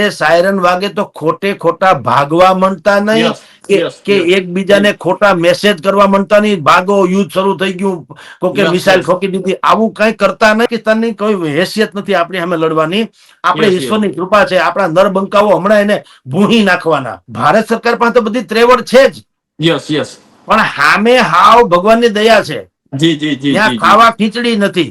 કાલે સાયરન વાગે તો ખોટે ખોટા ભાગવા માંડતા નહીં કે કે. એકબીજાને ખોટા મેસેજ કરવા માંડતા નહીં ભાગો યુદ્ધ શરૂ થઈ ગયું કોકે મિસાઇલ yes. દીધી. આવું કઈ કરતા નહીં કે તને કોઈ હેસિયત નથી આપણી સામે લડવાની. આપણે. ઈશ્વરની કૃપા છે. આપણા નર બંકાઓ હમણાં એને ભૂહી નાખવાના. ભારત સરકાર પાસે તો બધી ત્રેવડ છે જ. યસ યસ પણ સામે હાવ ભગવાનની દયા છે. જી જી જી ત્યાં ખાવા ખીચડી નથી.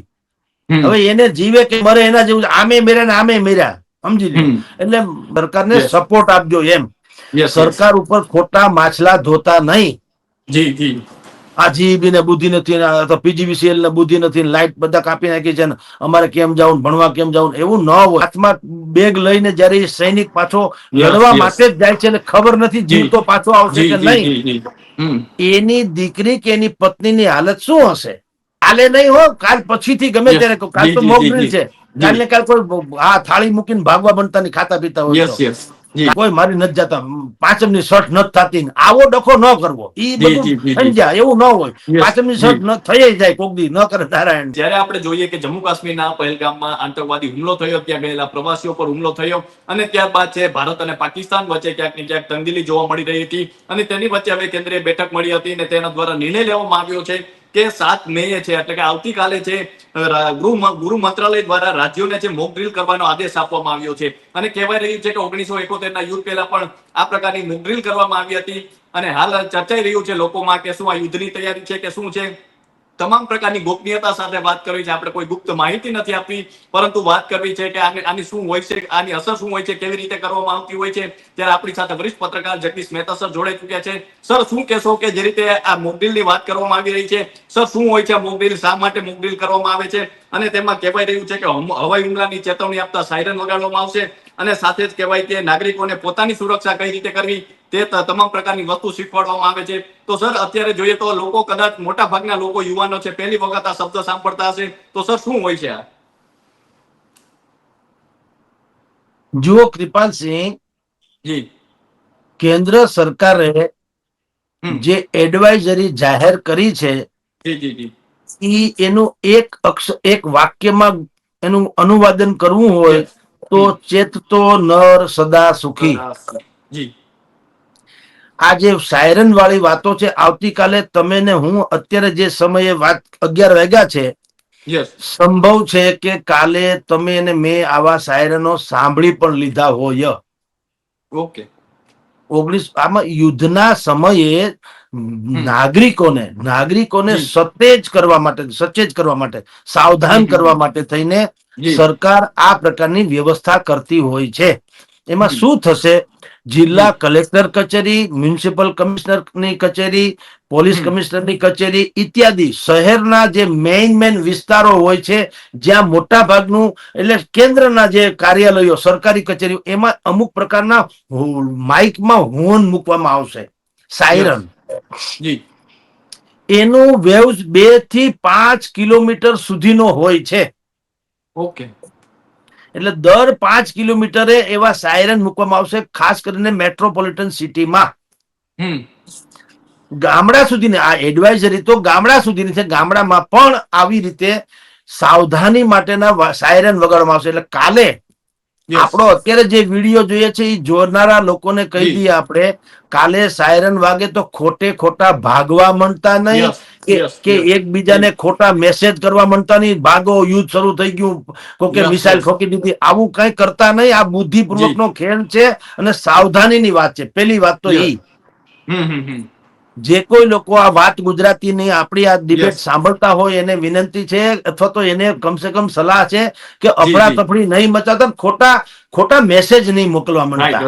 હવે એને જીવે કે મરે એના જેવું આમે મેર્યા ને આમે મેર્યા. સમજી લો એટલે સરકારને સપોર્ટ આપજો એમ. સરકાર ઉપર ખોટા માછલા ધોતા નહીં. જી જી. આ જીબી ને બુદ્ધિ નથી ને પીજીવીસીએલ ને બુદ્ધિ નથી લાઈટ બધા કાપી નાખી છે ને અમારે કેમ જવું ભણવા કેમ જવું એવું ન હોય. હાથમાં બેગ લઈને જયારે સૈનિક પાછો લડવા. માટે જ જાય છે ને ખબર નથી. જીવતો પાછો આવશે કે નહીં. એની દીકરી કે એની પત્નીની હાલત શું હશે? કાલે નહીં હો કાલ પછીથી ગમે ત્યારે કાલ તો જી, મોક જી, ડ્રીલ જી. છે. કાલે કાલ કોઈ આ થાળી મૂકીને ભાગવા બનતા ની ખાતા પીતા હોય યસ તો. યસ જી. કોઈ મારી નથી જતા. પાંચમની શર્ટ નથી થતી આવો ડખો ન કરવો. બધું સમજ્યા એવું ન હોય. પાંચમની શર્ટ ન થઈ જાય કોક દી ન કરે નારાયણ. જ્યારે આપણે જોઈએ કે જમ્મુ કાશ્મીરના પહેલગામમાં આતંકવાદી હુમલો થયો ત્યાં ગયેલા પ્રવાસીઓ પર હુમલો થયો અને ત્યારબાદ છે ભારત અને પાકિસ્તાન વચ્ચે ક્યાંક ને ક્યાંક તંગદિલી જોવા મળી રહી હતી અને તેની વચ્ચે હવે કેન્દ્રીય બેઠક મળી હતી અને તેના દ્વારા નિર્ણય લેવામાં આવ્યો છે. કે સાત મે છે, એટલે કે આવતીકાલે છે ગૃહ ગૃહ મંત્રાલય દ્વારા રાજ્યોને છે મોક ડ્રીલ કરવાનો આદેશ આપવામાં આવ્યો છે. અને કહેવાય રહ્યું છે કે ઓગણીસો એકોતેર ના યુદ્ધ પહેલા પણ આ પ્રકારની મોક ડ્રીલ કરવામાં આવી હતી. અને હાલ ચર્ચાઈ રહ્યું છે લોકોમાં કે શું આ યુદ્ધની તૈયારી છે, કે શું છે? તમામ પ્રકારની ગોપનીયતા સાથે વાત કરવી છે. આપણે કોઈ ગુપ્ત માહિતી નથી આપવી પરંતુ વાત કરવી છે કે આની શું હોય છે, આની અસર શું હોય છે, કેવી રીતે કરવામાં આવતી હોય છે. ત્યારે આપણી સાથે વરિષ્ઠ પત્રકાર જગદીશ મહેતા સર જોડાઈ ચુક્યા છે. સર, શું કહેશો કે જે રીતે આ મોકડ્રીલની વાત કરવામાં આવી રહી છે? સર, શું હોય છે મોકડ્રીલ શા માટે મોકડ્રીલ કરવામાં આવે છે? અને તેમાં કહેવાય રહ્યું છે કે હવાઈ હુમલાની ચેતવણી આપતા સાયરન વગાડવામાં આવશે અને સાથે જ કહેવાય કે નાગરિકોને પોતાની સુરક્ષા કઈ રીતે કરવી? તે તમામ પ્રકારની વસ્તુ શીખવાડવામાં આવે છે. તો સર અત્યારે જોઈએ તો લોકો કદાચ મોટા ભાગના લોકો યુવાનો છે પહેલી વખત આ શબ્દ સાંભળતા હશે. તો સર શું હોય છે આ? જુઓ કૃપાલસિંહ જી. કેન્દ્ર સરકારે જે એડવાઇઝરી જાહેર કરી છે ઈ એનું એક અક્ષ એક વાક્યમાં એનું અનુવાદન કરવું હોય. તો ચેતતો નર સદા સુખી. જી. આ જે સાયરન વાળી વાતો છે આવતીકાલે તમે ને હું અત્યારે જે સમયે વાત અગિયાર વાગ્યા છે સંભવ છે કે કાલે તમે અને મેં આવા સાયરનો સાંભળી પણ લીધા હોય. ઓકે ઓગણીસ આમાં યુદ્ધના સમયે નાગરિકોને નાગરિકોને સતેજ કરવા માટે સચેજ કરવા માટે સાવધાન કરવા માટે થઈને સરકાર આ પ્રકારની વ્યવસ્થા કરતી હોય છે. એમાં શું થશે? જિલ્લા કલેક્ટર કચેરી મ્યુનિસિપલ કમિશનરની કચેરી પોલીસ. કમિશનરની કચેરી ઇત્યાદિ. શહેરના જે મેઇન મેઇન વિસ્તારો હોય છે જ્યાં મોટા ભાગનું એટલે કેન્દ્રના જે કાર્યાલયો સરકારી કચેરીઓ એમાં અમુક પ્રકારના માઇકમાં હોર્ન મૂકવામાં આવશે. સાયરન. જી. એનું વેવ્સ બેથી પાંચ કિલોમીટર સુધીનો હોય છે. ઓકે. એટલે દર પાંચ કિલોમીટરે એવા સાયરન મૂકવામાં આવશે ખાસ કરીને મેટ્રોપોલિટન સિટીમાં હમ ગામડા સુધીની આ એડવાઇઝરી તો ગામડા સુધીની છે ગામડામાં પણ આવી રીતે સાવધાની માટેના સાયરન વગાડવામાં આવશે એટલે કાલે. આપણો અત્યારે જે વીડિયો જોઈએ છે એ જોનારા લોકોને કહી દઈએ આપણે કાલે સાયરન વાગે તો ખોટે ખોટા ભાગવા માંડતા નહીં કે એકબીજાને ખોટા મેસેજ કરવા માંડતા નહીં ભાગો યુદ્ધ શરૂ થઈ ગયું કોકે મિસાઇલ ફોકી દીધી. આવું કઈ કરતા નહીં આ બુદ્ધિપૂર્વકનો ખેલ છે અને સાવધાની ની વાત છે. પેલી વાત તો એ હમ હમ. જે કોઈ લોકો આ વાત ગુજરાતીની આપણી આ ડિબેટ સાંભળતા હોય એને વિનંતી છે અથવા તો એને કમસે કમ સલાહ છે કે અફડા તફડી નહીં મચાતા ખોટા ખોટા મેસેજ નહીં મોકલવા માંડતા.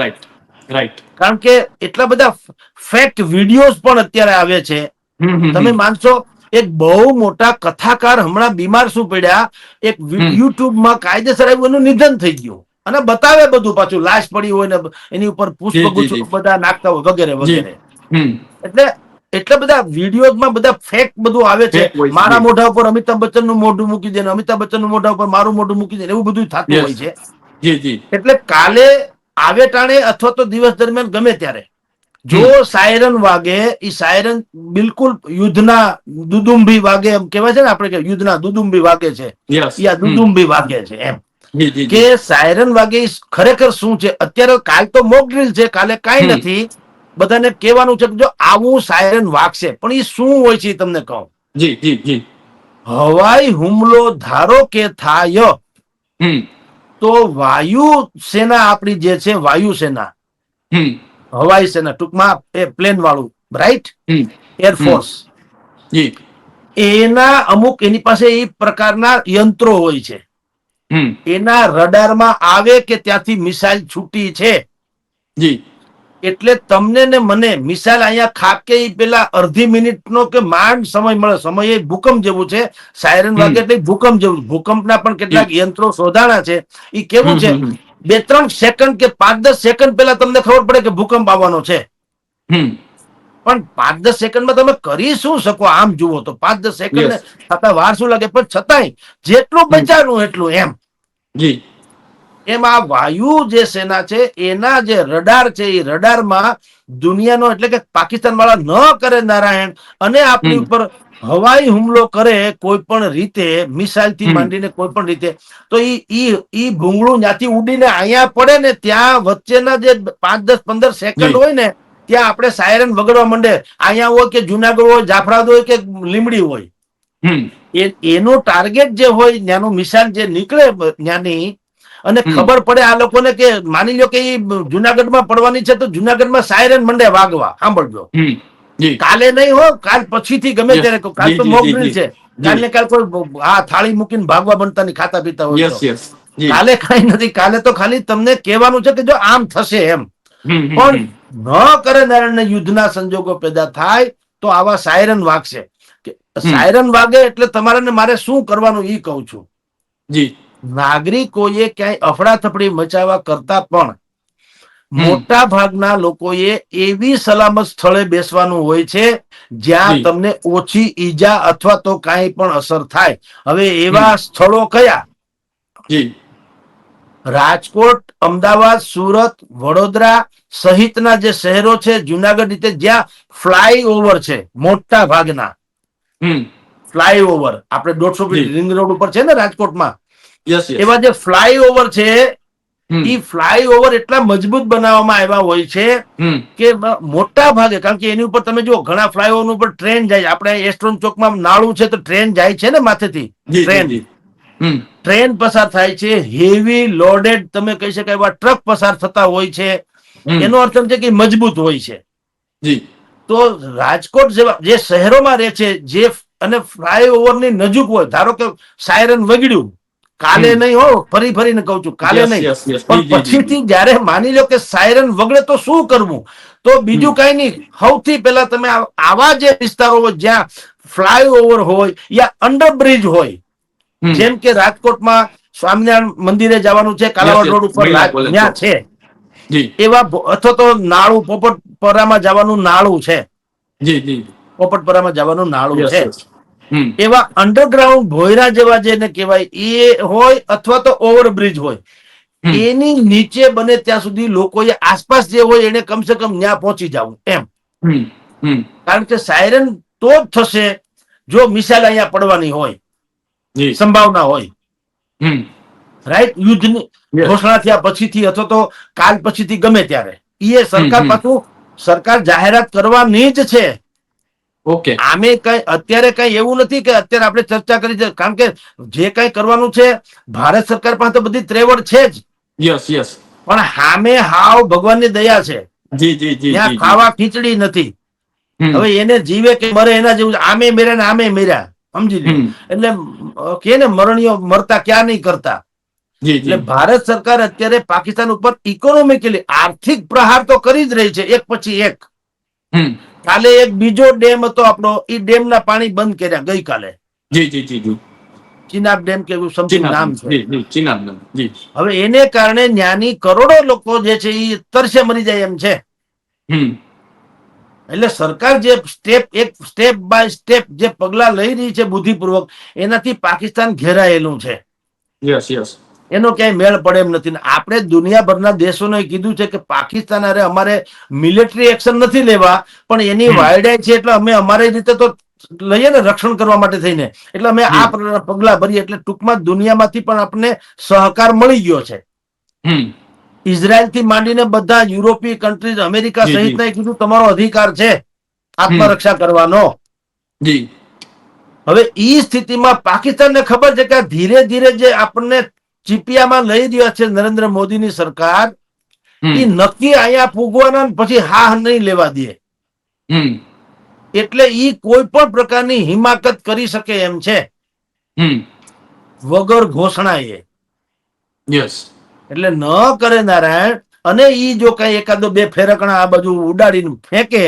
રાઈટ કારણ કે એટલા બધા ફેક્ટ વિડીયોઝ પણ અત્યારે આવે છે. તમે માનશો? એક બહુ મોટા કથાકાર હમણાં બીમાર શું પડ્યા? એક. યુટ્યુબમાં કાયદેસર આવ્યું એનું નિધન થઈ ગયું. અને બતાવે બધું પાછું લાશ પડી હોય ને એની ઉપર પુષ્પગુચ્છ બધા નાખતા હોય વગેરે વગેરે. એટલે એટલા બધા વિડીયોમાં બધા ફેક બધું આવે છે. મારા મોઢા ઉપર અમિતાભ બચ્ચનનું મોઢું મૂકી દે અમિતાભ બચ્ચનનું મોઢા ઉપર મારું મોઢું મૂકી દે એવું બધું થતું હોય છે. જી જી. એટલે કાલે આવે ટાણે અથવા તો દિવસ દરમિયાન ગમે ત્યારે. જો સાયરન વાગે એ સાયરન બિલકુલ યુદ્ધના દુદુંબી વાગે એમ કહેવાય છે ને આપણે કે યુદ્ધના દુદુંબી વાગે છે. યા દુદુંબી વાગે છે એમ. કે સાયરન વાગે ખરેખર શું છે? અત્યારે કાલ તો મોક ડ્રીલ છે કાલે કાંઈ નથી. બધાને કહેવાનું છે કે જો આવું સાયરન વાગશે પણ એ શું હોય છે તમને કહું. જી જી જી. હવાઈ હુમલો ધારો કે થાય તો વાયુ સેના આપણી જે છે વાયુ સેના. હવાઈ સેના ટૂંકમાં એ પ્લેન વાળું રાઈટ એરફોર્સ જી. એના અમુક એની પાસે એ પ્રકારના યંત્રો હોય છે. એના રડારમાં આવે કે ત્યાંથી મિસાઇલ છૂટી છે? જી. એટલે તમને ને મને મિસાઇલ અહીંયા ખાકે પેલા અડધી મિનિટનો કે માંડ સમય મળે. સમય એ ભૂકંપ જેવું છે. સાયરન વાગે એટલે ભૂકંપ જેવું. ભૂકંપના પણ કેટલાક યંત્રો શોધાણા છે. એ કેવું છે? બે ત્રણ સેકન્ડ કે પાંચ દસ સેકન્ડ પહેલા તમને ખબર પડે કે ભૂકંપ આવવાનો છે. પણ પાંચ દસ સેકન્ડમાં તમે કરી શું શકો આમ જુઓ તો? પાંચ દસ સેકન્ડ. થતા વાર શું લાગે? પણ છતાંય જેટલું બચાવવું એટલું એમ. જી. એમ વાયુ જે સેના છે એના જે રડાર છે એ રડારમાં દુનિયાનો એટલે કે પાકિસ્તાન વાળા ન કરે નારાયણ અને આપણી ઉપર હવાઈ હુમલો કરે કોઈ પણ રીતે મિસાઇલથી. માંડીને કોઈ પણ રીતે તો ઈ ઈ ઈ ભૂંગળું ત્યાંથી ઉડીને અહીંયા પડે ને ત્યાં વચ્ચેના જે પાંચ દસ પંદર સેકન્ડ હોય ને ત્યાં આપણે સાયરન વગડવા માંડે. અહીંયા હોય કે જુનાગઢ હોય જાફરાદ હોય કે લીમડી હોય. એ એનું ટાર્ગેટ જે હોય ત્યાંનું મિસાઇલ જે નીકળે ત્યાંની અને ખબર પડે આ લોકોને કે માની લો કે એ જુનાગઢમાં પડવાની છે તો જુનાગઢમાં સાયરન મંડે વાગવા. સાંભળજો. કાલે નહીં હો કાલ પછીથી ગમે. ત્યારે કાલ તો જી, મોક જી, ડ્રીલ જી. છે. કાલે કાલ કોઈ આ થાળી મૂકીને ભાગવા બનતા નહીં ખાતા પીતા હોય કાલે કઈ નથી કાલે તો ખાલી તમને કહેવાનું છે કે જો આમ થશે એમ. પણ. ન કરે નારાયણ યુદ્ધના સંજોગો પેદા થાય તો આવા સાયરન વાગશે. સાયરન વાગે એટલે તમારે ને મારે શું કરવાનું એ કહું છું. જી. નાગરિકોએ ક્યાંય અફડાથફડી મચાવવા કરતા પણ મોટા ભાગના લોકોએ એવી સલામત સ્થળે બેસવાનું હોય છે જ્યાં તમને ઓછી ઈજા અથવા તો કાંઈ પણ અસર થાય. હવે એવા સ્થળો કયા? રાજકોટ અમદાવાદ સુરત વડોદરા સહિતના જે શહેરો છે જુનાગઢ રીતે જ્યાં ફ્લાયઓવર છે મોટા ભાગના ફ્લાયઓવર. આપણે દોઢસો ફીટ રિંગ રોડ ઉપર છે ને રાજકોટમાં. એવા જે ફ્લાયઓવર છે એ ફ્લાયઓવર એટલા મજબૂત બનાવવામાં આવ્યા હોય છે કે મોટા ભાગે કારણ કે એની ઉપર તમે જો ઘણા ફ્લાયઓવર ઉપર ટ્રેન જાય આપણે એસ્ટ્રોન ચોકમાં નાળું છે તો ટ્રેન જાય છે ને માથેથી. ટ્રેન ટ્રેન પસાર થાય છે હેવી લોડેડ તમે કહી શકાય એવા ટ્રક પસાર થતા હોય છે. એનો અર્થ એમ છે કે મજબૂત હોય છે. તો રાજકોટ જેવા જે શહેરોમાં રહે છે જે અને ફ્લાયઓવરની નજીક હોય ધારો કે સાયરન વગડ્યું કાલે નહીં હો ફરી ફરીને કહું છું કાલે નહીં. પણ. પછીથી જયારે માની લો કે સાયરન વગડે તો શું કરવું? તો બીજું કઈ નહીં સૌથી પહેલા તમે આવા જે વિસ્તારો હોય જ્યાં ફ્લાયઓવર હોય યા અંડરબ્રિજ હોય જેમ કે રાજકોટમાં સ્વામિનારાયણ મંદિરે જવાનું છે કાલાવાડ રોડ ઉપર ત્યાં છે. એવા અથવા તો નાળું પોપટપરામાં જવાનું નાળું છે. પોપટપરામાં જવાનું નાળું છે. એવા અંડરગ્રાઉન્ડ ભોયરા જેવા જેને કહેવાય એ હોય અથવા તો ઓવરબ્રિજ હોય. એની નીચે બને ત્યાં સુધી લોકોએ આસપાસ જે હોય એને કમસે કમ ત્યાં પહોંચી જવું એમ. કારણ કે સાયરન તો જ થશે જો મિસાઇલ અહીંયા પડવાની હોય. સંભાવના હોય. હમ. રાઈટ યુદ્ધની. ઘોષણા થયા પછીથી અથવા તો કાલ પછીથી ગમે ત્યારે. એ સરકાર. પાછું સરકાર જાહેરાત કરવાની જ છે. ઓકે આમે કઈ અત્યારે કઈ એવું નથી કે અત્યારે આપણે ચર્ચા કરી છે. કારણ કે જે કઈ કરવાનું છે ભારત સરકાર પાસે બધી ત્રેવડ છે જ. યસ યસ પણ સામે હાવ ભગવાનની દયા છે. જી જી જી ત્યાં ખાવા ખીચડી નથી. હવે એને જીવે કે મરે એના જેવું આમે મેર્યા ને આમે મેર્યા. સમજી લો એટલે કે ને મરણીઓ મરતા ક્યાં નહીં કરતા. એટલે ભારત સરકાર અત્યારે પાકિસ્તાન ઉપર ઇકોનોમિકલી આર્થિક પ્રહાર તો કરી જ રહી છે એક પછી એક. હમ. કાલે એક બીજો ડેમ હતો આપણો એ ડેમના પાણી બંધ કર્યા ગઈકાલે. જી જી જી જી. ચિનાબ ડેમ કે સમથિંગ નામ છે. હવે એને કારણે ન્યાની કરોડો લોકો જે છે એ તરસે મરી જાય એમ છે. એટલે સરકાર જે સ્ટેપ એક સ્ટેપ બાય સ્ટેપ જે પગલા લઈ રહી છે બુદ્ધિપૂર્વક એનાથી પાકિસ્તાન ઘેરાયેલું છે. યસ યસ એનો ક્યાંય મેળ પડે એમ નથી. આપણે દુનિયાભરના દેશોને કીધું છે કે પાકિસ્તાન અરે અમારે મિલિટરી એક્શન નથી લેવા પણ એની વાયડાઈ છે એટલે અમે અમારી રીતે તો લઈએ ને રક્ષણ કરવા માટે થઈને. એટલે અમે આ પગલા ભરીએ એટલે ટૂંકમાં દુનિયામાંથી પણ આપણને સહકાર મળી ગયો છે. ઇઝરાયલથી માંડીને બધા યુરોપીય કન્ટ્રીઝ અમેરિકા. સહિતના કીધું તમારો અધિકાર છે આત્મરક્ષા કરવાનો. જી. હવે ઈ સ્થિતિમાં પાકિસ્તાનને ખબર છે કે ધીરે ધીરે જે આપણને ચીપિયામાં લઈ રહ્યા છે નરેન્દ્ર મોદીની સરકાર. એ નક્કી અહીંયા પૂગવાના પછી હા નહીં લેવા દે. એટલે ઈ કોઈ પણ પ્રકારની હિમાકત કરી શકે એમ છે. વગર ઘોષણા એ યસ. એટલે ન કરે નારાયણ. અને ઈ જો કઈ એકાદો બે ફેરકણા આ બાજુ ઉડાડીને ફેંકે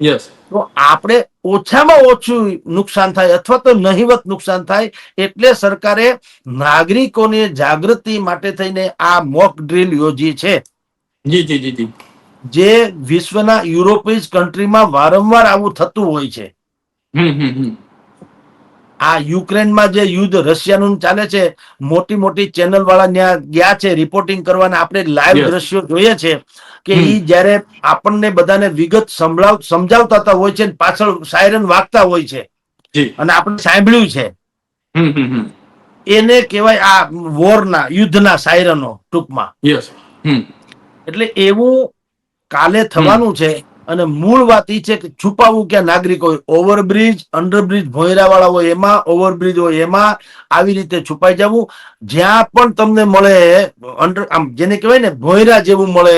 યસ તો આપણે ઓછામાં ઓછું નુકસાન થાય અથવા તો નહીવત નુકસાન થાય એટલે સરકારે નાગરિકોને જાગૃતિ માટે થઈને આ મોક ડ્રીલ યોજી છે. જી જી જી જી. જે વિશ્વના યુરોપીય કન્ટ્રીમાં વારંવાર આવું થતું હોય છે. હમ હમ હમ. આ યુક્રેનમાં જે યુદ્ધ રશિયાનું ચાલે છે મોટી મોટી ચેનલ વાળા ત્યાં ગયા છે રિપોર્ટિંગ કરવાના. આપણે લાઈવ દ્રશ્યો જોઈએ છે કે એ જ્યારે આપણને બધાને વિગત સંભળાવ સમજાવતા હતા હોય છે પાછળ સાયરન વાગતા હોય છે. અને આપણે સાંભળ્યું છે. એને કહેવાય આ વોરના યુદ્ધના સાયરનો ટૂંકમાં. એટલે એવું કાલે થવાનું છે અને મૂળ વાત એ છે કે છુપાવવું ક્યાં નાગરિક હોય? ઓવરબ્રિજ અંડરબ્રિજ ભોયરા વાળા હોય એમાં ઓવરબ્રિજ હોય એમાં આવી રીતે છુપાઈ જવું. જ્યાં પણ તમને મળે અંડર આમ જેને કહેવાય ને ભોયરા જેવું મળે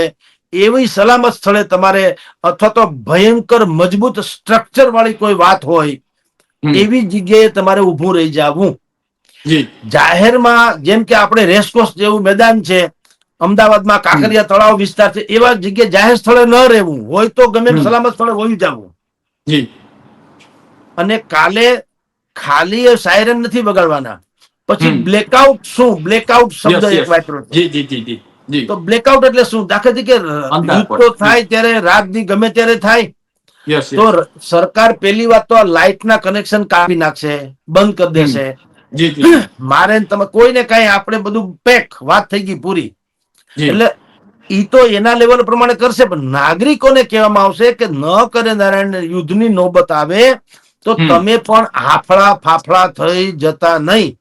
એવી સલામત સ્થળે તમારે અથવા તો ભયંકર મજબૂત સ્ટ્રક્ચર વાળી કોઈ વાત હોય એવી જગ્યાએ તમારે ઊભું રહી જવું. જાહેરમાં જેમ કે આપણે રેસકોર્સ જેવું મેદાન છે અમદાવાદમાં કાંકરિયા તળાવ વિસ્તાર છે એવા જગ્યાએ જાહેર સ્થળે ન રહેવું. હોય તો ગમે સલામત સ્થળે હોઈ જવું. અને કાલે ખાલી સાયરન નથી બગાડવાના પછી. બ્લેકઆઉટ શું? બ્લેકઆઉટ શબ્દ એક વાપરો જી જી જી જી જી. તો બ્લેકઆઉટ એટલે શું? દાખલા તરીકે યુદ્ધ થાય ત્યારે રાત દી ગમે ત્યારે થાય. તો સરકાર પેલી વાત તો આ લાઇટના કનેક્શન કાપી નાખશે બંધ કરી દેશે. મારે ને તમે કોઈને કઈ આપણે બધું પેક વાત થઈ ગઈ પૂરી. એટલે ઈ તો એના લેવલ પ્રમાણે કરશે પણ નાગરિકોને કહેવામાં આવશે કે ન કરે નારાયણ યુદ્ધની નોબત આવે તો તમે પણ હાફળા ફાફડા થઈ જતા નહીં.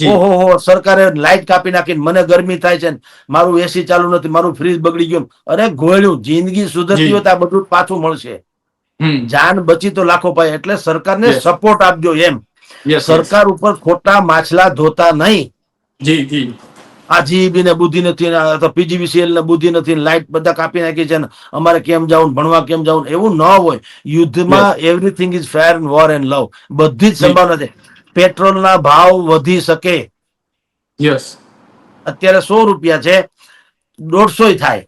ઓહો હો સરકારે લાઈટ કાપી નાખી મને ગરમી થાય છે મારું એસી ચાલુ નથી મારું ફ્રીજ બગડી ગયું અરે ગોળ્યું જિંદગી સુધરતી. હોય તો આ બધું પાછું મળશે. જાન બચી તો લાખો પાય એટલે સરકારને સપોર્ટ આપજો એમ. સરકાર ઉપર ખોટા માછલા ધોતા નહીં. જી જી. આ જીબી ને બુદ્ધિ નથી અથવા પીજીવીસીએલ ને બુદ્ધિ નથી લાઇટ બધા કાપી નાખી છે ને અમારે કેમ જવું ભણવા કેમ જવું એવું ન હોય. યુદ્ધમાં everything is fair and war and love બધી જ સંભાવના છે. પેટ્રોલના ભાવ વધી શકે. યસ અત્યારે સો રૂપિયા છે. દોઢસો થાય.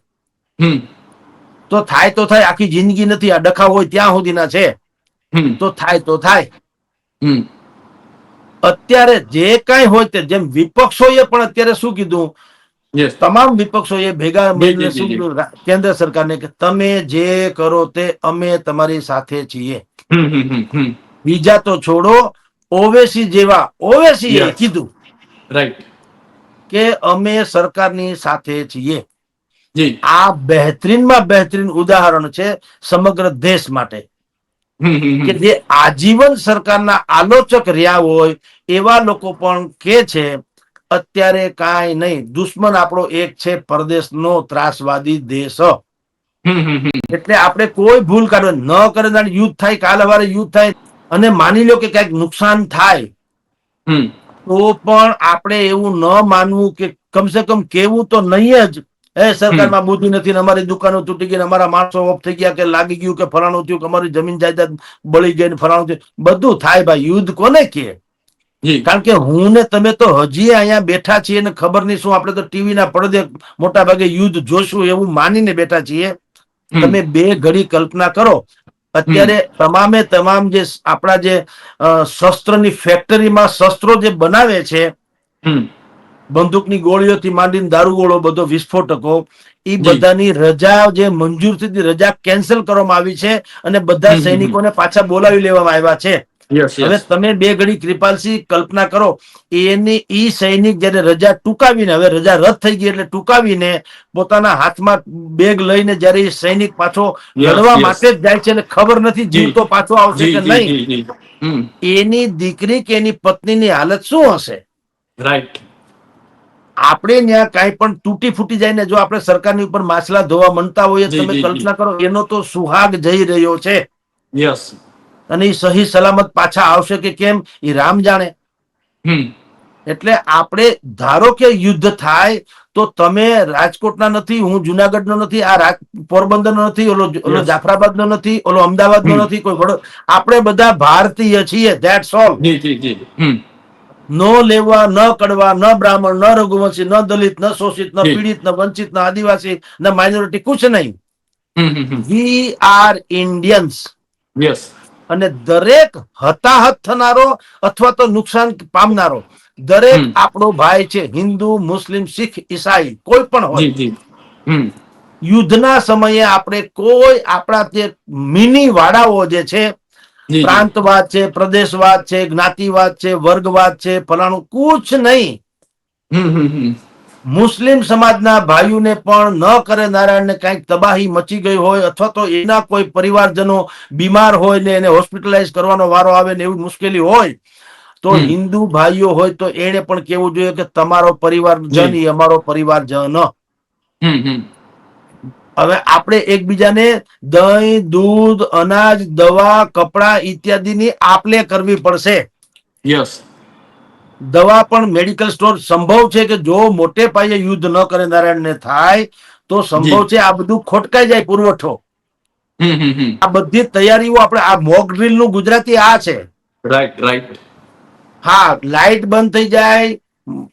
તો થાય તો થાય. આખી જિંદગી નથી. આ ડખા હોય ત્યાં સુધીના છે. તો થાય તો થાય. અત્યારે જે કાંઈ હોય તે જેમ વિપક્ષોએ પણ અત્યારે શું કીધું? તમામ વિપક્ષોએ ભેગા મળીને શું કીધું? કેન્દ્ર સરકારને કે તમે જે કરો તે અમે તમારી સાથે છીએ. બીજા તો છોડો ઓવેસી જેવા ઓવેસી એ કીધું રાઈટ કે અમે સરકારની સાથે છીએ. આ બહેતરીનમાં બહેતરીન ઉદાહરણ છે સમગ્ર દેશ માટે. કે જે આજીવન સરકારના આલોચક રહ્યા હોય એવા લોકો પણ કે છે અત્યારે કાંઈ નહીં દુશ્મન આપણો એક છે પરદેશનો ત્રાસવાદી દેશ. એટલે આપણે કોઈ ભૂલ કાઢો ન કરે યુદ્ધ થાય કાલ સવારે યુદ્ધ થાય અને માની લો કે ક્યાંક નુકસાન થાય તો પણ આપણે એવું ન માનવું કે કમસે કમ કેવું તો નહીં જ એ સરકારમાં બુદ્ધિ નથી ને અમારી દુકાનો તૂટી ગઈ ને અમારા માણસો ઓફ થઈ ગયા કે લાગી ગયું કે ફલાણું થયું કે અમારી જમીન જાયદાદ બળી ગઈ ને ફલાણું થયું. બધું થાય ભાઈ યુદ્ધ કોને કે? કારણ કે હું ને તમે તો હજી અહીંયા બેઠા છીએ ને ખબર નહીં શું આપણે તો ટીવી ના પડદે મોટા ભાગે યુદ્ધ જોશું એવું માનીને બેઠા છીએ. તમે બે ઘડી કલ્પના કરો. અત્યારે તમામે તમામ જે આપણા જે શસ્ત્રની ફેક્ટરીમાં શસ્ત્રો જે બનાવે છે બંદૂકની ગોળીઓથી માંડીને દારૂગોળો બધો વિસ્ફોટકો એ. બધાની રજા જે મંજૂર થતી રજા કેન્સલ કરવામાં આવી છે અને બધા. સૈનિકોને પાછા બોલાવી લેવામાં આવ્યા છે. હવે તમે બે ઘડી કૃપાલસિંહ કલ્પના કરો એની ઈ સૈનિક જયારે રજા ટૂંકાવીને હવે રજા રદ થઈ ગઈ એટલે ટૂંકાવીને પોતાના હાથમાં બેગ લઈને જયારે એ સૈનિક પાછો લડવા. માટે જ જાય છે એટલે ખબર નથી જીવતો પાછો આવશે કે નહીં. એની દીકરી કે એની પત્નીની હાલત શું હશે? રાઈટ. આપણે ત્યાં કાંઈ પણ તૂટી ફૂટી જાય ને જો આપણે સરકારની ઉપર માછલા ધોવા મનતા હોઈએ તમે. કલ્પના કરો એનો તો સુહાગ જઈ રહ્યો છે. યસ. અને એ સહી સલામત પાછા આવશે કે કેમ એ રામ જાણે. એટલે આપણે ધારો કે યુદ્ધ થાય તો તમે રાજકોટના નથી હું જુનાગઢનો નથી આ રાજ પોરબંદરનો નથી ઓલો ઓલો જાફરાબાદ જાફરાબાદનો નથી ઓલો અમદાવાદનો નો નથી કોઈ આપણે બધા ભારતીય છીએ ધેટ્સ ઓલ ન લેવા ન કડવા ન બ્રાહ્મણ ન રઘુવંશી ન દલિત ન શોષિત ન પીડિત ન વંચિત ન આદિવાસી ન માઇનોરિટી કુછ નહીં. વી આર ઇન્ડિયન્સ યસ અને દરેક હતાહત થનારો અથવા તો નુકસાન પામનારો દરેક આપણો ભાઈ છે હિન્દુ મુસ્લિમ શીખ ઈસાઈ કોઈ પણ હોય. યુદ્ધના સમયે આપણે કોઈ આપણા જે મિની વાડાઓ જે છે પ્રાંતવાદ છે પ્રદેશવાદ છે જ્ઞાતિવાદ છે વર્ગવાદ છે ફલાણું કુછ નહીં. મુસ્લિમ સમાજના ભાઈઓને પણ ન કરે નારાયણને કાંઈક તબાહી મચી ગઈ હોય અથવા તો એના કોઈ પરિવારજનો બીમાર હોય ને એને હોસ્પિટલાઇઝ કરવાનો વારો આવે ને એવી મુશ્કેલી હોય તો હિન્દુ ભાઈઓ હોય તો એને પણ કેવું જોઈએ કે તમારો પરિવારજન જી. એ અમારો પરિવારજન. હવે આપણે એકબીજાને દહીં દૂધ અનાજ દવા કપડા ઇત્યાદિની આપલે કરવી પડશે. યસ દવા પણ મેડિકલ સ્ટોર સંભવ છે કે જો મોટે પાયે યુદ્ધ ન કરે નારાયણને થાય તો સંભવ છે આ બધું ખોટકાઈ જાય પુરવઠો. આ બધી તૈયારીઓ આપણે આ મોક ડ્રીલનું ગુજરાતી આ છે. રાઈટ રાઈટ હા લાઇટ બંધ થઈ જાય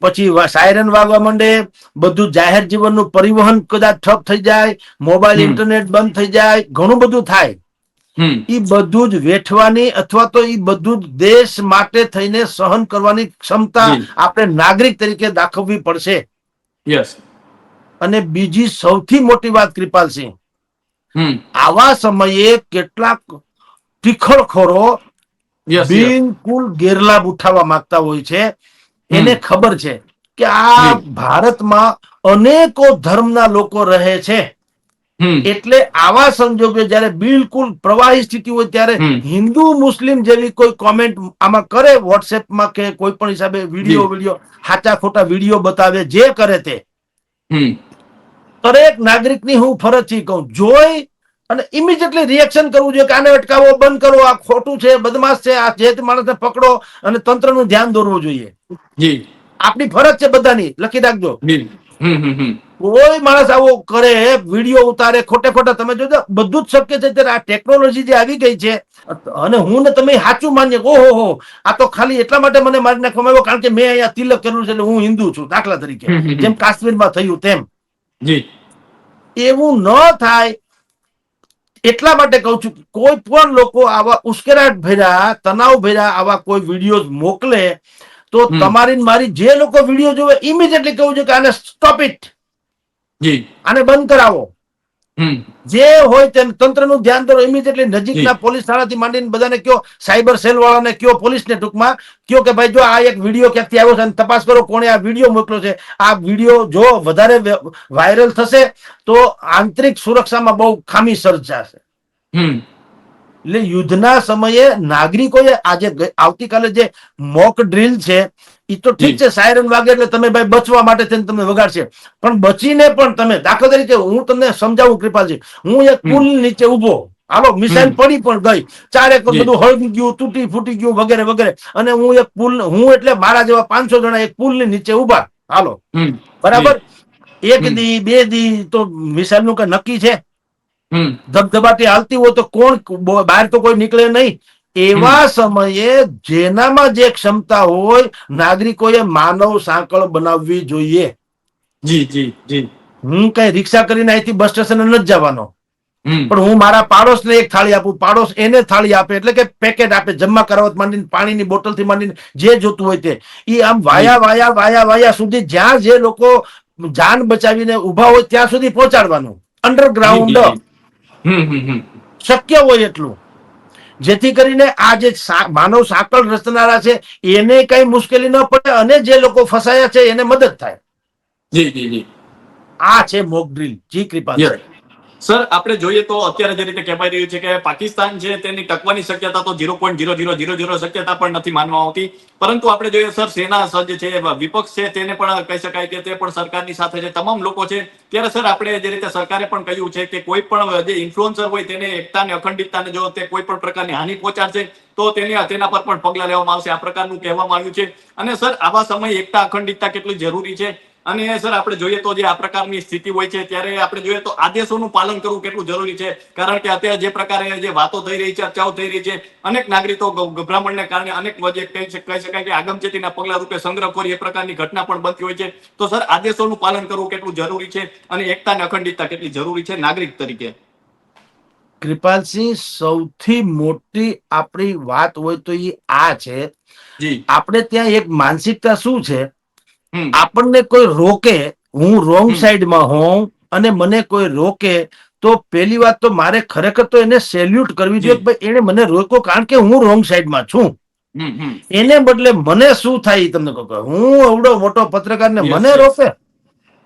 પછી સાયરન વાગવા માંડે બધું જાહેર જીવનનું પરિવહન કદાચ ઠપ થઈ જાય મોબાઈલ ઇન્ટરનેટ બંધ થઈ જાય ઘણું બધું થાય. એ બધું જ વેઠવાની અથવા તો એ બધું જ દેશ માટે થઈને સહન કરવાની ક્ષમતા આપણે નાગરિક તરીકે દાખવવી પડશે. યસ અને બીજી સૌથી મોટી વાત કૃપાલસિંહ. આવા સમયે કેટલાક ટીખળખોરો બિલકુલ ગેરલાભ ઉઠાવવા માંગતા હોય છે. એને ખબર છે કે આ ભારતમાં અનેકો ધર્મના લોકો રહે છે. એટલે આવા સંજોગે જયારે બિલકુલ પ્રવાહી સ્થિતિ હોય ત્યારે હિન્દુ મુસ્લિમ જેવી કોઈ કોમેન્ટ આમાં કરે વોટ્સએપમાં કે કોઈ પણ હિસાબે વીડિયો વીડિયો હાચા ખોટા વીડિયો બતાવે જે કરે તે. દરેક નાગરિકની હું ફરજથી કહું જોઈ અને ઇમિડિયેટલી રિએક્શન કરવું જોઈએ કાને અટકાવો બંધ કરો આ ખોટું છે બદમાશ છે આ જે માણસને પકડો અને તંત્રનું ધ્યાન દોરવું જોઈએ. જી. આપણી ફરજ છે બધાની લખી રાખજો. કોઈ માણસ આવો કરે વીડિયો ઉતારે ખોટે ખોટા તમે જોજો બધું જ શક્ય છે ત્યારે આ ટેકનોલોજી જે આવી ગઈ છે અને હું ને તમે સાચું માનીએ ઓહો હો આ તો ખાલી એટલા માટે મને મારી નાખવામાં આવ્યો કારણ કે મેં અહીંયા તિલક કરેલું છે એટલે હું હિન્દુ છું દાખલા તરીકે. જેમ કાશ્મીરમાં થયું તેમ. જી. એવું ન થાય એટલા માટે કહું છું કે કોઈ પણ લોકો આવા ઉશ્કેરાટ ભર્યા તણાવ ભર્યા આવા કોઈ વીડિયો મોકલે તો તમારી મારી જે લોકો વીડિયો જોવે ઇમિડિયેટલી કહું છું કે આને સ્ટોપ ઇટ જી. આને બંધ કરાવો. જે હોય તે તંત્રનું ધ્યાન ધરો. ઇમિડિયેટલી નજીકના પોલીસ થાણાથી માંડીને બધાને કયો સાયબર સેલ વાળાને કયો પોલીસને ટૂંકમાં કયો કે ભાઈ જો આ એક વીડિયો ક્યાંકથી આવ્યો છે અને તપાસ કરો કોણે આ વીડિયો મોકલ્યો છે. આ વીડિયો જો વધારે વાયરલ થશે તો આંતરિક સુરક્ષામાં બહુ ખામી સર્જાશે. એટલે યુદ્ધના સમયે નાગરિકોએ આજે આવતીકાલે જે મોક ડ્રિલ છે એ તો ઠીક છે સાયરન વાગે એટલે તમે ભાઈ બચવા માટે થઈને તમને વગાડશે. પણ બચીને પણ તમે દાખલા તરીકે હું તમને સમજાવું કૃપાલજી હું એક પુલ નીચે ઊભો હાલો મિસાઇલ પડી પણ ગઈ. ચારે બધું હળગી ગયું તૂટી ફૂટી ગયું વગેરે વગેરે. અને હું એક પુલ હું એટલે મારા જેવા પાંચસો જણા એક પુલની નીચે ઊભા હાલો. બરાબર? એક દી બે દી તો મિસાઇલનું કઈ નક્કી છે? ધબધબાટી હાલતી હોય તો કોણ બહાર તો કોઈ નીકળે નહીં. એવા સમયે જેનામાં જે ક્ષમતા હોય નાગરિકોએ માનવ સાંકળ બનાવવી જોઈએ. જી જી જી. હું કઈ રિક્ષા કરીને અહીંથી બસ સ્ટેશને નથી જવાનો. પણ હું મારા પાડોશને એક થાળી આપું. પાડોશ એને થાળી આપે એટલે કે પેકેટ આપે જમા કરાવત માંડીને પાણીની બોટલથી માંડીને જે જોતું હોય તે. એ આમ વાયા વાયા વાયા વાયા સુધી જ્યાં જે લોકો જાન બચાવીને ઊભા હોય ત્યાં સુધી પહોંચાડવાનું. અંડરગ્રાઉન્ડ શક્ય હોય એટલું. જેથી કરીને આ જે માનવ સાંકળ રચનારા છે એને કઈ મુશ્કેલી ન પડે અને જે લોકો ફસાયા છે એને મદદ થાય. જી જી જી. આ છે મોક ડ્રીલ. જી કૃપા. સર, આપણે જોઈએ તો અત્યારે જે રીતે કહેવાય રહ્યું છે કે પાકિસ્તાન છે તેની ટકવાની શક્યતા તો zero point zero zero zero zero શક્યતા પણ નથી માનવામાં આવતી. પરંતુ આપણે જોઈએ, સર, સેના સજ્જ છે, વિપક્ષ છે તેને પણ કહી શકાય કે તે પણ સરકારની સાથે છે. તમામ લોકો છે, ત્યારે, સર, આપણે જે રીતે સરકારે પણ કહ્યું છે કે કોઈ પણ જે ઇન્ફ્લુઅન્સર હોય તેને એકતા અને અખંડિતતાને, જો તે કોઈ પણ પ્રકારની હાનિ પહોંચાડશે, તો તેને, તેના પર પણ પગલાં લેવામાં આવશે. આ પ્રકારનું કહેવામાં આવ્યું છે. અને, સર, આવા સમયે એકતા, અખંડિતતા કેટલી જરૂરી છે? અને સર આપણે જોઈએ તો જે આ પ્રકારની સ્થિતિ હોય છે ત્યારે આપણે જોઈએ તો આદેશોનું પાલન કરવું કેટલું જરૂરી છે? કારણ કે અત્યારે જે પ્રકારે જે વાતો થઈ રહી છે ચર્ચાઓ થઈ રહી છે અનેક નાગરિકો ગભરામણને કારણે અનેક વજે કહી શકાય કે આગમચેતીના પગલા રૂપે સંગ્રહખોરી એ પ્રકારની ઘટના પણ બનતી હોય છે. તો સર આદેશોનું પાલન કરવું કેટલું જરૂરી છે અને એકતા અને અખંડિતતા કેટલી જરૂરી છે નાગરિક તરીકે? કૃપાલસિંહ સૌથી મોટી આપણી વાત હોય તો એ આ છે. આપણે ત્યાં એક માનસિકતા શું છે? આપણને કોઈ રોકે હું રોંગ સાઈડમાં હોઉં અને મને કોઈ રોકે તો પહેલી વાત તો મારે ખરેખર તો એને સેલ્યુટ કરવી જોઈએ ભાઈ એને મને રોક્યો કારણ કે હું રોંગ સાઈડમાં છું. એને બદલે મને શું થાય તમને કહું કે હું એવડો મોટો પત્રકાર ને મને રોકે?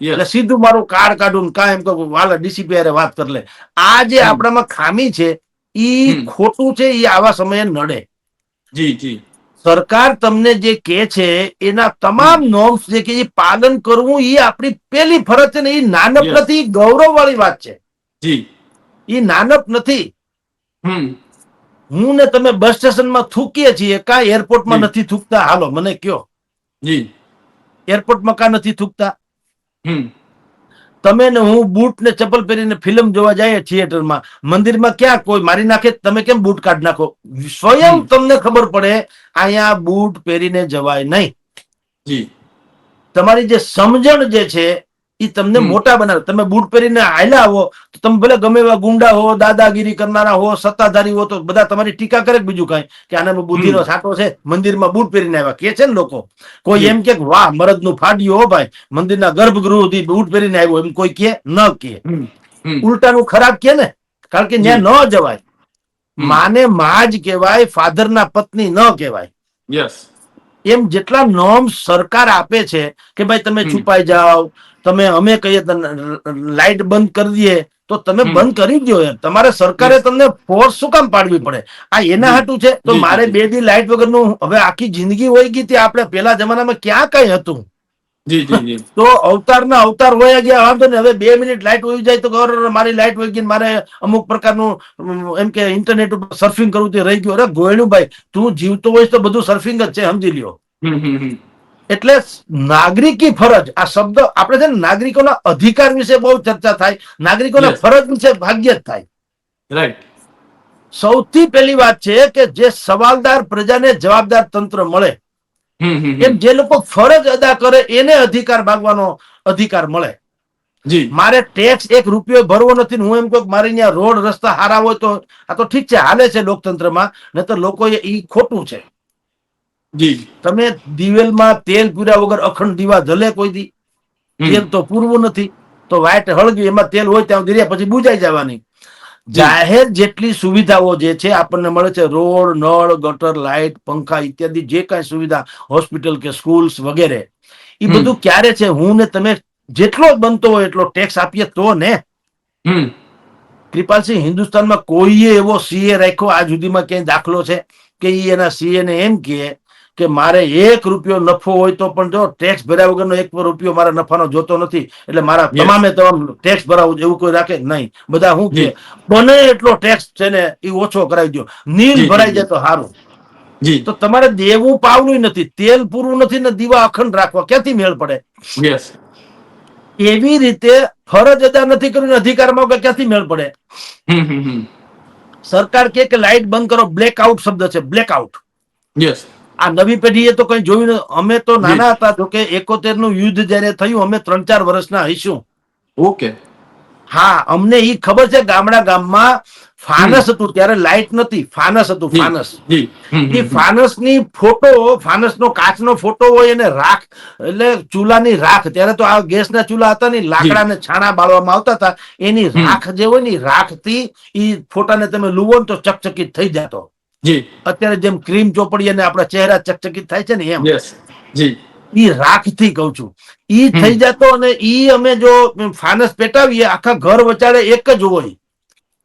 એટલે સીધું મારું કાર્ડ કાઢું કાંઈ એમ કહું વાલા ડીસીપી અરે વાત કરી લે. આ જે આપણામાં ખામી છે ઈ ખોટું છે ઈ આવા સમયે નડે. જી જી. સરકાર તમને જે કે છે એના તમામ નોર્મ્સ જે કે પાલન કરવું એ આપણી પેલી ફરજ છે ને એ નાનપ નથી ગૌરવ વાળી વાત છે. જી. એ નાનપ નથી. હું ને તમે બસ સ્ટેશનમાં થૂકીએ છીએ કા એરપોર્ટમાં માં નથી થૂકતા? હાલો મને કયો જી. એરપોર્ટમાં કા નથી થૂકતા? હમ. તમે ને હું બૂટ ને ચપ્પલ પહેરીને ફિલ્મ જોવા જઈએ થિયેટરમાં મંદિરમાં ક્યાં કોઈ? મારી નાખે તમે કેમ બૂટ કાઢ નાખો? સ્વયં તમને ખબર પડે અહીંયા બૂટ પહેરીને જવાય નહીં. જી. તમારી જે સમજણ જે છે એ તમને મોટા બનાવે. તમે બૂટ પહેરીને હાલ્યા આવો તો તમે ભલે ગમે એવા ગુંડા હો દાદાગીરી કરનારા હો સત્તાધારી હો તો બધા તમારી ટીકા કરે બીજું કાંઈ? કે આને બુદ્ધિનો. છાંટો છે મંદિરમાં બૂટ પહેરીને આવ્યા. કે છે ને લોકો? કોઈ એમ કે વાહ મરદનું ફાડ્યું હો ભાઈ. મંદિરના ગર્ભગૃહ સુધી બૂટ પહેરીને આવ્યો. એમ કોઈ કે ન કે. ઉલટાનું ખરાબ કે ને? કારણ કે ત્યાં ન જવાય. માને માં જ કહેવાય ફાધરના પત્ની ન કહેવાય. યસ. એમ જેટલા નોર્મ સરકાર આપે છે કે ભાઈ તમે છુપાઈ જાઓ તમે અમે કહીએ લાઇટ લાઈટ બંધ કરી દઈએ તો તમે બંધ કરી દો યાર તમારે સરકારે તમને ફોર્સ શું કામ પાડવી પડે? આ એના. હાટું છે. તો મારે બે દી લાઈટ વગરનું હવે આખી જિંદગી હોય ગઈ તે આપણે પેલા જમાનામાં ક્યાં કઈ હતું? તો અવતાર ના અવતારના અવતાર હોય ગયા વાંધો ને હવે બે મિનિટ લાઈટ હોય જાય તો મારી લાઇટ હોય ગઈ મારે અમુક પ્રકારનું એમ કે ઇન્ટરનેટ ઉપર સર્ફિંગ કરવું તે રહી ગયું. અરે ગોયણું ભાઈ તું જીવતો હોય તો બધું સર્ફિંગ જ છે સમજી લ્યો. એટલે નાગરિકી ફરજ આ શબ્દ આપણે છે નાગરિકોના અધિકાર વિશે બહુ ચર્ચા થાય નાગરિકોના ફરજ વિશે ભાગ્ય જ થાય. રાઈટ સૌથી પહેલી વાત છે કે જે સવાલદાર પ્રજાને જવાબદાર તંત્ર મળે એમ જે લોકો ફરજ અદા કરે એને અધિકાર ભાગવાનો અધિકાર મળે. મારે ટેક્સ એક રૂપિયો ભરવો નથી હું એમ કહું કે મારે અહીંયા રોડ રસ્તા હારા હોય તો આ તો ઠીક છે હાલે છે લોકતંત્રમાં નહીતર લોકો એ ખોટું છે. જી તમે દિવેલમાં તેલ પૂર્યા વગર અખંડ દીવા જલે કોઈ દી? તેલ તો પૂરવું નથી. તો વાઇટ હળગ્યું એમાં તેલ હોય ત્યાં સુધી પછી બુજાઈ જવાની. જાહેર જેટલી સુવિધાઓ જે છે આપણને મળે છે રોડ નળ ગટર લાઇટ પંખા ઇત્યાદિ જે કાંઈ સુવિધા હોસ્પિટલ કે સ્કૂલ્સ વગેરે. એ બધું ક્યારે છે? હું ને તમે જેટલો બનતો હોય એટલો ટેક્સ આપીએ તો ને? કૃપાલસિંહ હિન્દુસ્તાનમાં કોઈએ એવો સીએ રાખ્યો? આજ સુધીમાં ક્યાંય દાખલો છે કે ઈ એના સીએ ને એમ કહે કે મારે એક રૂપિયો નફો હોય તો પણ જો ટેક્સ ભર્યા વગરનો એક રૂપિયો મારા નફાનો જોતો નથી એટલે મારા તમામે તમામ ટેક્સ ભરાવું એવું કોઈ રાખે નહીં. બધા શું કે બને એટલો ટેક્સ છે ને એ ઓછો કરાવી દો નીલ ભરાઈ જાય તો સારું જી. તો તમારે દેવું પાવનું નથી તેલ પૂરું નથી ને દીવા અખંડ રાખવા. ક્યાંથી મેળ પડે? યસ એવી રીતે ફરજ અદા નથી કર્યું અધિકારમાં અધિકાર ક્યાંથી મેળ પડે? સરકાર કે લાઇટ બંધ કરો બ્લેકઆઉટ શબ્દ છે બ્લેકઆઉટ યસ આ નવી પેઢીએ તો કઈ જોયું અમે તો નાના હતા જો કે એકોતેરનું યુદ્ધ જયારે થયું અમે ત્રણ ચાર વર્ષના હઈશું. ઓકે. હા અમને ઈ ખબર છે ગામડા ગામમાં ફાનસ હતું ત્યારે લાઇટ નથી ફાનસ હતું ફાનસ. એ ફાનસની ફોટો ફાનસ નો કાચ નો કાચનો ફોટો હોય એને રાખ એટલે ચૂલાની રાખ ત્યારે તો આ ગેસ ના ચૂલા હતા ને લાકડા ને છાણા બાળવામાં આવતા હતા એની રાખ જે હોય ને રાખથી ઈ ફોટાને તમે લુવો ને તો ચકચકિત થઈ જતો. જી. અત્યારે જેમ ક્રીમ ચોપડી અને આપણા ચહેરા ચકચકિત થાય છે ને એમ. જી. ઈ રાખથી કહું છું. ઈ. થઈ જતો અને ઈ અમે જો ફાનસ પેટાવીએ આખા ઘર વચાડે એક જ હોય.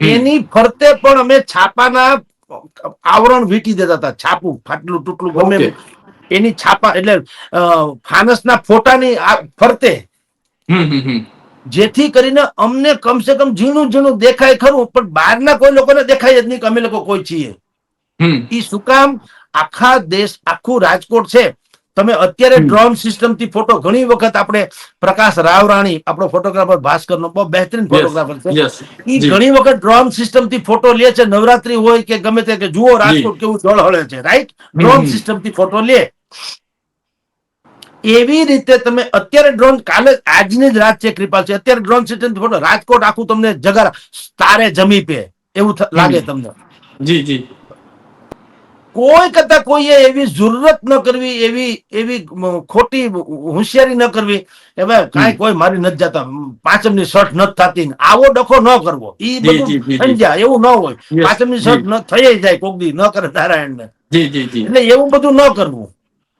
એની ફરતે પણ અમે છાપાના આવરણ વીટી દેતા હતા છાપું ફાટલું તૂટલું ગમે એની છાપા એટલે ફાનસના ફોટાની ફરતે. જેથી કરીને અમને કમસે કમ ઝીણું ઝીણું દેખાય ખરું પણ બહારના કોઈ લોકોને દેખાય જ નહીં કે અમે લોકો કોઈ છીએ. ઈ શું કામ? આખા દેશ આખું રાજકોટ છે. તમે અત્યારે ડ્રોન સિસ્ટમથી ફોટો ઘણી વખત આપણે પ્રકાશ રાવરાણી આપણો ફોટોગ્રાફર ભાસ્કર નો બહુ બહેતરીન ફોટોગ્રાફર છે. એ ઘણી વખત ડ્રોન સિસ્ટમથી ફોટો લે છે. નવરાત્રી હોય કે ગમે તે કે જુઓ રાજકોટ કેવું ઝળહળે છે રાઈટ ડ્રોન સિસ્ટમથી ફોટો લે. એવી રીતે તમે અત્યારે ડ્રોન કાલે આજની જ રાત છે કૃપાલ છે. અત્યારે ડ્રોન સિસ્ટમથી ફોટો રાજકોટ આખું તમને જગર તારે જમી પે. એવું લાગે તમને? જી જી. કોઈ કરતા કોઈએ એવી જરૂરત ન કરવી એવી એવી ખોટી હોશિયારી ન કરવી. કે ભાઈ કાંઈ કોઈ મારી નથી જતા. પાંચમની શર્ટ નથી થતી આવો ડખો ન કરવો. જી, બધું. સમજ્યા એવું ન હોય. પાંચમની પાંચમની શર્ટ ન થઈ જાય કોક દી ન કરે નારાયણ ને જી જી જી. એટલે એવું બધું ન કરવું.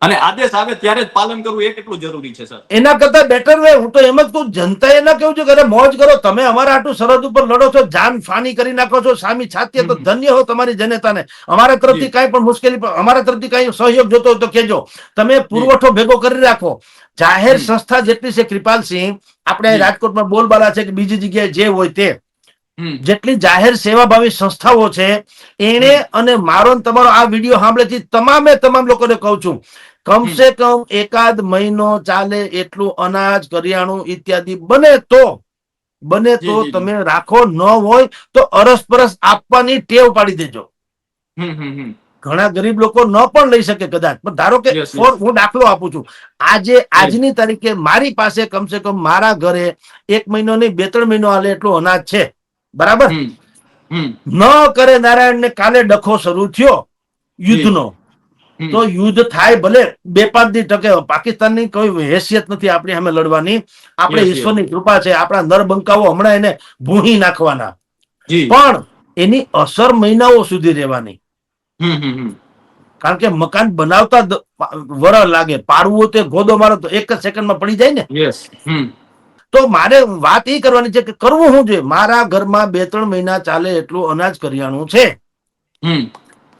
અને આદેશ આવે ત્યારે જ પાલન કરવું એ કેટલું જરૂરી છે સર? એના કરતા બેટર વે હું તો એમ જ કહું જનતા એના કેવું છે કે મોજ કરો તમે અમારા આટલું સરહદ ઉપર લડો છો જાન ફાની કરી નાખો છો સામી છાતીએ તો ધન્ય હો તમારી જનતાને. અમારા તરફથી કાંઈ પણ મુશ્કેલી અમારા તરફથી કાંઈ સહયોગ જોતો હોય તો કેજો તમે પુરવઠો ભેગો કરી રાખો. જાહેર સંસ્થા જેટલી છે કૃપાલસિંહ આપણે રાજકોટમાં બોલબાલા છે કે બીજી જગ્યાએ જે હોય તે. જેટલી જાહેર સેવાભાવી સંસ્થાઓ છે એને અને મારો તમારો આ વીડિયો સાંભળેથી તમામે તમામ લોકોને કહું છું કમસે કમ એકાદ મહિનો ચાલે એટલું અનાજ કરિયાણું ઇત્યાદિ બને તો બને તો. તમે રાખો ન હોય તો અરસપરસ આપવાની ટેવ પાડી દેજો. ઘણા ગરીબ લોકો ન પણ લઈ શકે કદાચ પણ ધારો કે. હું દાખલો આપું છું. આજે આજની તારીખે મારી પાસે કમસે કમ મારા ઘરે એક મહિનો નહીં બે ત્રણ મહિનો હાલે એટલું અનાજ છે. બરાબર? ન કરે નારાયણ ને કાલે ડખો શરૂ થયો યુદ્ધનો. તો યુદ્ધ થાય ભલે બે પાંચ દી ટકે પાકિસ્તાનની કોઈ હેસિયત નથી આપણી સામે લડવાની. આપણે. ઈશ્વરની કૃપા છે આપણા નરબંકાઓ હમણાં એને ભૂહી નાખવાના. પણ એની અસર મહિનાઓ સુધી રહેવાની. કારણ કે મકાન બનાવતા વર લાગે પારવું તે ગોદો મારો તો એક જ સેકન્ડમાં પડી જાય ને. તો મારે વાત એ કરવાની છે કે કરવું શું જોઈએ? મારા ઘરમાં બે ત્રણ મહિના ચાલે એટલું અનાજ કરિયાણું છે.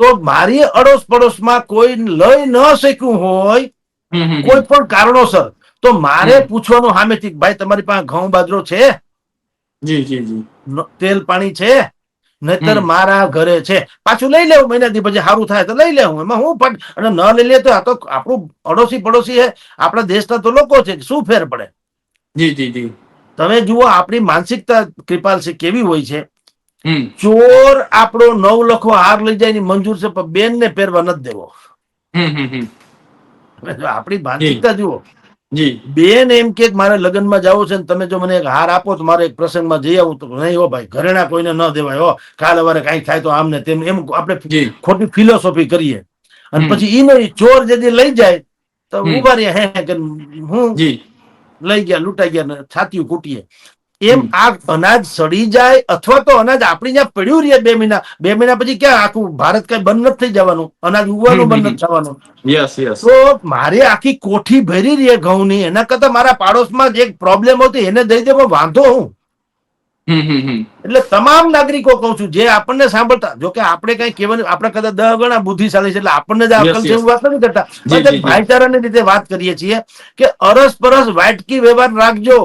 તો મારી અડોશ પડોશમાં કોઈ લઈ ન શક્યું હોય કોઈ પણ કારણોસર. તો મારે પૂછવાનું સામેથી ભાઈ તમારી પાસે ઘઉં બાજરો છે? જી જી જી. તેલ પાણી છે? નહીતર મારા ઘરે છે. પાછું લઈ લેવું મહિનાથી પછી સારું થાય તો લઈ લેવું. એમાં હું પણ અને ન લઈ લે તો આ તો આપણું અડોશી પડોશી હે આપણા દેશના તો લોકો છે. શું ફેર પડે? જી જી જી. તમે જુઓ આપણી માનસિકતા કૃપાલ છે કેવી હોય છે. ચોર આપણો નવ લખો હાર લઈ જાય ની મંજૂર છે પણ બેન ને પહેરવા નથી દેવો. જો આપણી માનસિકતા જુઓ. બેન એમ કે મારે લગ્નમાં જવું છે ને તમે જો મને એક હાર આપો તો મારે એક પ્રસંગમાં જઈ આવું તો નહીં હો ભાઈ ઘરેણા કોઈને ન દેવાય હો. કાલ અવારે કઈ થાય તો આમ ને તેમ એમ આપણે ખોટી ફિલોસોફી કરીએ. અને પછી ઈ નહીં ચોર જદી લઈ જાય તો ઊભા રહ્યા હે હે જી. લઈ ગયા લૂંટાઈ ગયા છાતીયું કૂટીએ એમ આ અનાજ સડી જાય અથવા તો અનાજ આપણી જ્યાં પડ્યું રહે બે મહિના બે મહિના પછી ક્યાં આખું ભારત કઈ બંધ નથી થઈ જવાનું? અનાજ ઉવાનું બંધ નથી થવાનું. યસ યસ તો મારે આખી કોઠી ભરી રહી ઘઉંની એના કરતા મારા પાડોશમાં જે એક પ્રોબ્લેમ હતી એને દઈ દેવો વાંધો હું. એટલે તમામ નાગરિકો કહું છું જે આપણને સાંભળતા જો કે આપણે કઈ કહેવાની આપણે કદાચ દહ ગણા બુદ્ધિશાળી છે એટલે આપણને જ અકલ છે એવું વાત નથી કરતા. ભાઈચારાની રીતે વાત કરીએ છીએ કે અરસ પરસ વાટકી વ્યવહાર રાખજો.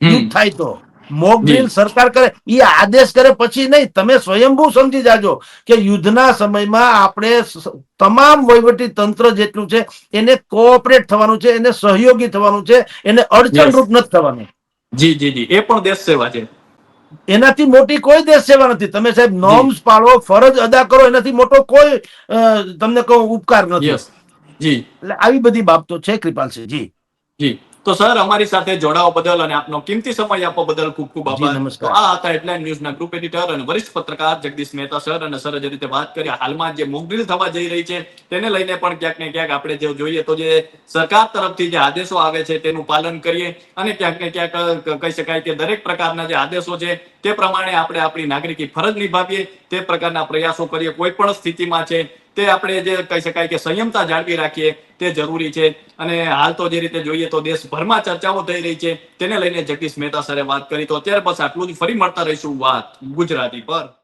યુદ્ધ થાય તો. મોકડ્રીલ સરકાર કરે એ આદેશ કરે પછી નહીં. તમે સ્વયંભૂ સમજી જાજો કે યુદ્ધના સમયમાં આપણે તમામ વહીવટી તંત્ર જેટલું છે એને કોઓપરેટ થવાનું છે એને સહયોગી થવાનું છે એને અડચણરૂપ નથી થવાનું. જી જી જી. એ પણ દેશ સેવા છે. એનાથી મોટી કોઈ દેશ સેવા નથી. તમે સાહેબ નોર્મ્સ પાળો ફરજ અદા કરો એનાથી મોટો કોઈ તમને કહું ઉપકાર નથી. જી. એટલે આવી બધી બાબતો છે કૃપાલસિંહ જી જી. તો સર અમારી સાથે જોડાવા બદલ અને આપનો કિંમતી સમય આપવા બદલ ખૂબ ખૂબ આભાર. નમસ્કાર. આ હતા હેડલાઇન ન્યૂઝના ગ્રુપ એડિટર અને વરિષ્ઠ પત્રકાર જગદીશ મહેતા સર. અને સર જે રીતે વાત કરી હાલમાં જે મોકડ્રીલ થવા જઈ રહી છે તેને લઈને પણ ક્યાંક ને ક્યાંક આપણે જે જોઈએ તો જે સરકાર તરફથી જે આદેશો આવે છે તેનું પાલન કરીએ અને ક્યાંક ને ક્યાંક કહી શકાય કે દરેક પ્રકારના જે આદેશો છે તે પ્રમાણે આપણે આપણી નાગરિકી ફરજ નિભાવીએ તે પ્રકારના પ્રયાસો કરીએ. કોઈ પણ સ્થિતિમાં છે તે આપણે જે કહી શકાય કે સંયમતા જાળવી રાખીએ, તે જરૂરી છે. અને હાલ તો જે રીતે જોઈએ તો દેશભરમાં ચર્ચાઓ થઈ રહી છે, તેને લઈને જગદીશ મહેતા સરે વાત કરી. તો અત્યારે બસ આટલું જ ફરી મળતા રહીશું વાત ગુજરાતી પર.